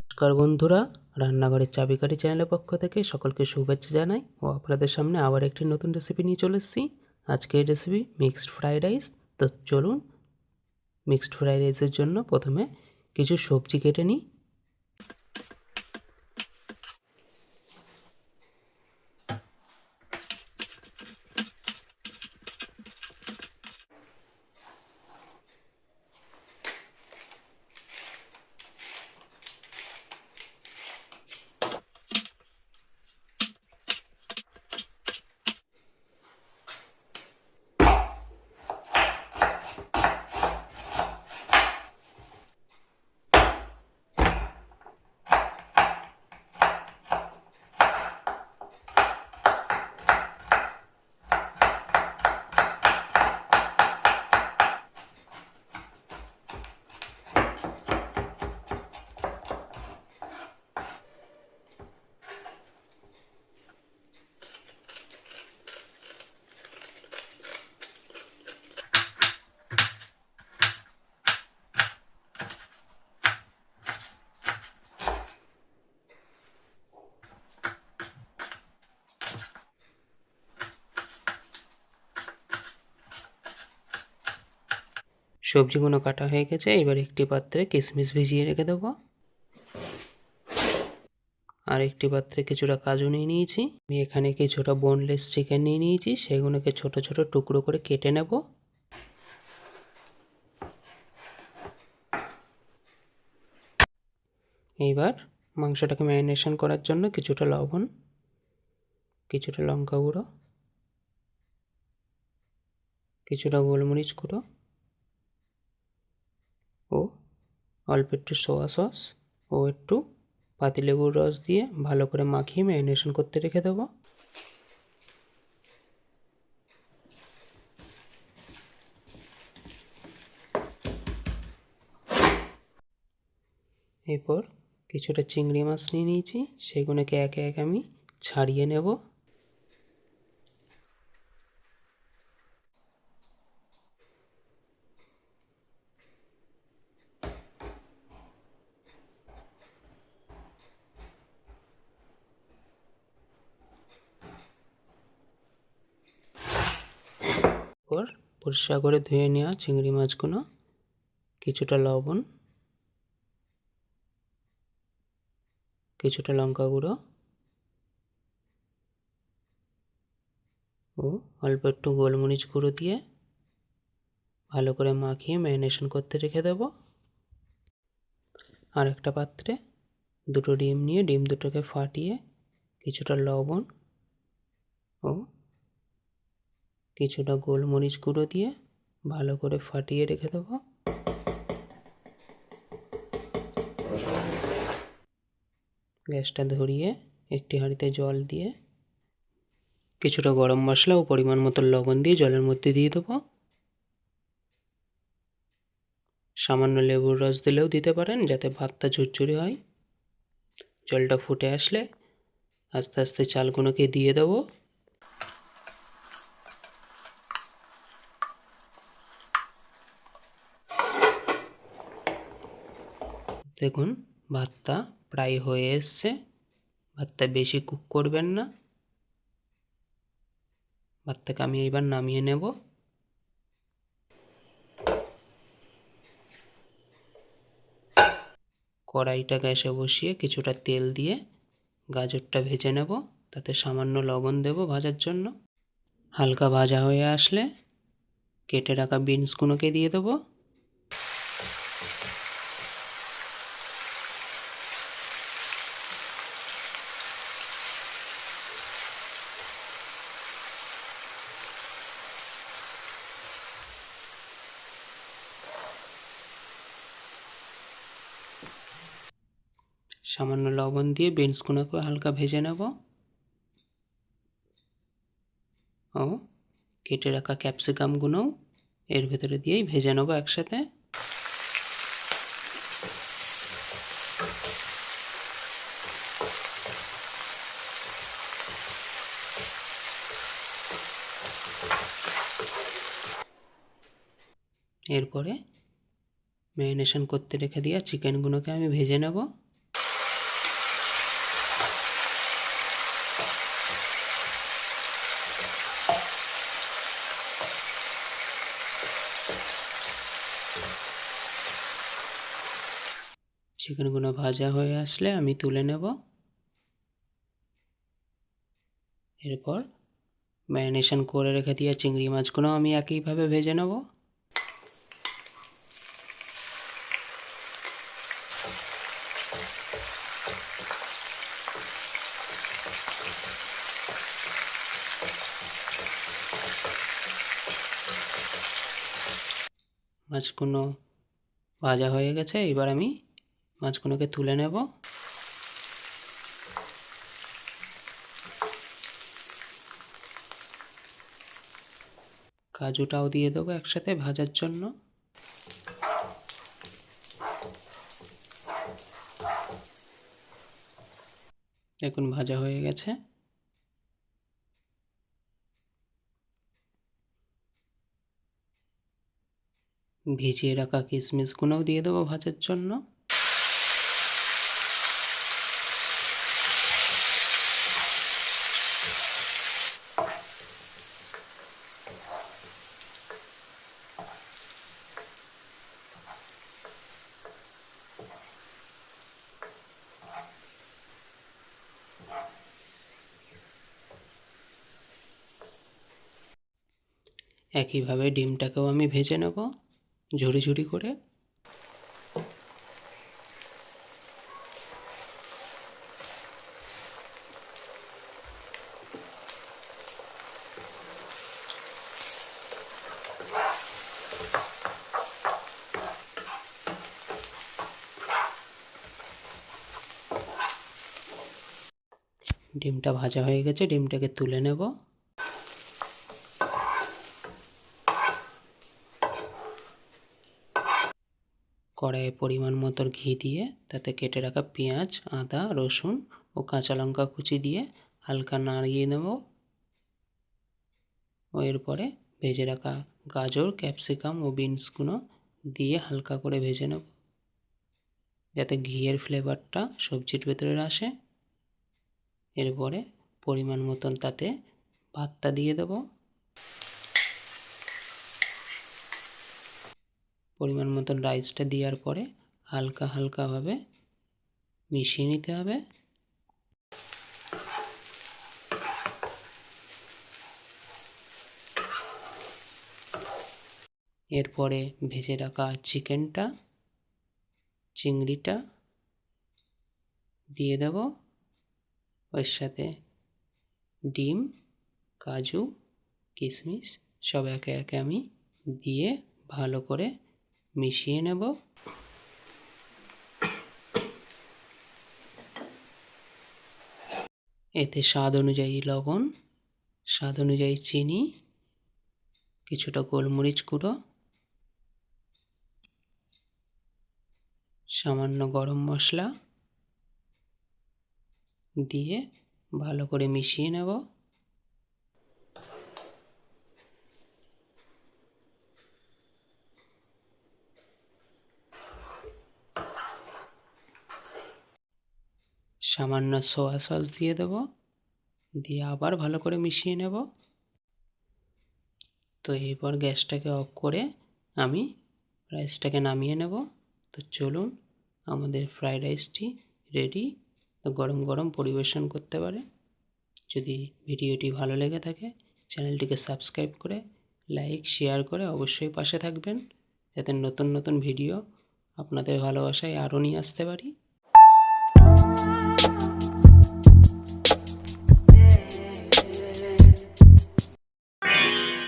নমস্কার বন্ধুরা, রান্নাঘরের চাবিকাঠি চ্যানেলের পক্ষ থেকে সকলকে শুভেচ্ছা জানাই ও আপনাদের সামনে আবার একটি নতুন রেসিপি নিয়ে চলে এসেছি। আজকের রেসিপি মিক্সড ফ্রাইড রাইস তো চলুন মিক্সড ফ্রাইড রাইসের জন্য প্রথমে কিছু সবজি কেটে নিই। সবজিগুলো কাটা হয়ে গেছে, এবার একটি পাত্রে কিশমিশ ভিজিয়ে রেখে দেবো। আর একটি পাত্রে কিছুটা কাজু নিয়ে নিয়েছি। আমি এখানে কিছুটা বোনলেস চিকেন নিয়ে নিয়েছি, সেগুলোকে ছোট ছোট টুকরো করে কেটে নেব। এইবার মাংসটাকে ম্যারিনেশন করার জন্য কিছুটা লবণ, কিছুটা লঙ্কা গুঁড়ো, কিছুটা গোলমরিচ গুঁড়ো ও অল্প একটু সোয়া সস ও একটু পাতিলেবুর রস দিয়ে ভালো করে মাখিয়ে ম্যারিনেশন করতে রেখে দেবো। এরপর কিছুটা চিংড়ি মাছ নিয়ে নিয়েছি, সেগুলোকে একে একে আমি ছাড়িয়ে নেব। এরপর পরিষ্কার করে ধুয়ে নেওয়া চিংড়ি মাছগুলো, কিছুটা লবণ, কিছুটা লঙ্কা গুঁড়ো ও অল্প একটু গোলমরিচ গুঁড়ো দিয়ে ভালো করে মাখিয়ে ম্যারিনেশন করতে রেখে দেব। আর একটা পাত্রে দুটো ডিম নিয়ে ডিম দুটোকে ফাটিয়ে কিছুটা লবণ ও কিছুটা গোলমরিচ গুঁড়ো দিয়ে ভালো করে ফাটিয়ে রেখে দেবো। গ্যাসটা ধরিয়ে একটি হাঁড়িতে জল দিয়ে কিছুটা গরম মশলা ও পরিমাণ মতো লবণ দিয়ে জলের মধ্যে দিয়ে দেবো। সামান্য লেবুর রস দিলেও দিতে পারেন যাতে ভাতটা ঝুরঝুরি হয়। জলটা ফুটে আসলে আস্তে আস্তে চালগুলোকে দিয়ে দেবো। দেখুন, ভাতটা প্রায় হয়ে এসছে। ভাতটা বেশি কুক করবেন না। ভাতটাকে আমি এবার নামিয়ে নেব। কড়াইটা গ্যাসে বসিয়ে কিছুটা তেল দিয়ে গাজরটা ভেজে নেব। তাতে সামান্য লবণ দেব ভাজার জন্য। হালকা ভাজা হয়ে আসলে কেটে রাখা বিনসগুলোকে দিয়ে দেবো। সামান্য লবণ দিয়ে বিনসগুলোকে হালকা ভেজে নেব। ও, কেটে রাখা ক্যাপসিকামগুলোও এর ভেতরে দিয়েই ভেজে নেব একসাথে। এরপরে ম্যারিনেশন করতে রেখে দেওয়া চিকেনগুলোকে আমি ভেজে নেব। চিকেনগুলো ভাজা হয়ে আসলে আমি তুলে নেব। এরপর ম্যারিনেশন করে রেখে দিয়ে চিংড়ি মাছগুলো আমি একইভাবে ভেজে নেব। মাছগুলো ভাজা হয়ে গেছে, এবার আমি মাছগুলোকে তুলে নেব। কাজুটাও দিয়ে দেবো একসাথে ভাজার জন্য। দেখুন, ভাজা হয়ে গেছে। ভিজিয়ে রাখা কিশমিশগুলোও দিয়ে দেবো ভাজার জন্য। একইভাবে ডিমটাকেও আমি ভেজে নেব ঝুড়ি ঝুড়ি করে। ডিমটা ভাজা হয়ে গেছে, ডিমটাকে তুলে নেব। কড়াইয়ে পরিমাণ মতো ঘি দিয়ে তাতে কেটে রাখা পেঁয়াজ, আদা, রসুন ও কাঁচা লঙ্কা কুচি দিয়ে হালকা নাড়িয়ে নেব। ও এরপরে ভেজে রাখা গাজর, ক্যাপসিকাম ও বিনসগুলো দিয়ে হালকা করে ভেজে নেব, যাতে ঘিয়ের ফ্লেভারটা সবজির ভেতরে আসে। এরপরে পরিমাণ মতন তাতে ভাতটা দিয়ে দেবো। পরিমাণ মতন রাইসটা দেওয়ার পরে হালকা হালকাভাবে মিশিয়ে নিতে হবে। এরপরে ভেজে রাখা চিকেনটা চিংড়িটা দিয়ে দেব। ওর সাথে ডিম, কাজু কিশমিশ সব একে একে আমি দিয়ে ভালো করে মিশিয়ে নেব। এতে স্বাদ অনুযায়ী লবণ, স্বাদ অনুযায়ী চিনি, কিছুটা গোলমরিচ গুঁড়ো, সামান্য গরম মশলা দিয়ে ভালো করে মিশিয়ে নেব। সামান্য সোয়া সস দিয়ে দেব। দিয়ে আবার ভালো করে মিশিয়ে নেব। তো এরপর গ্যাসটাকে অফ করে আমি রাইসটাকে নামিয়ে নেব। তো চলুন, আমাদের ফ্রাইড রাইসটি রেডি গরম গরম পরিবেশন করতে পারে। যদি ভিডিওটি ভালো লেগে থাকে, চ্যানেলটিকে সাবস্ক্রাইব করে লাইক শেয়ার করে অবশ্যই পাশে থাকবেন। যাতে নতুন নতুন ভিডিও আপনাদের ভালোবাসায় আরও নিয়ে আসতে পারি।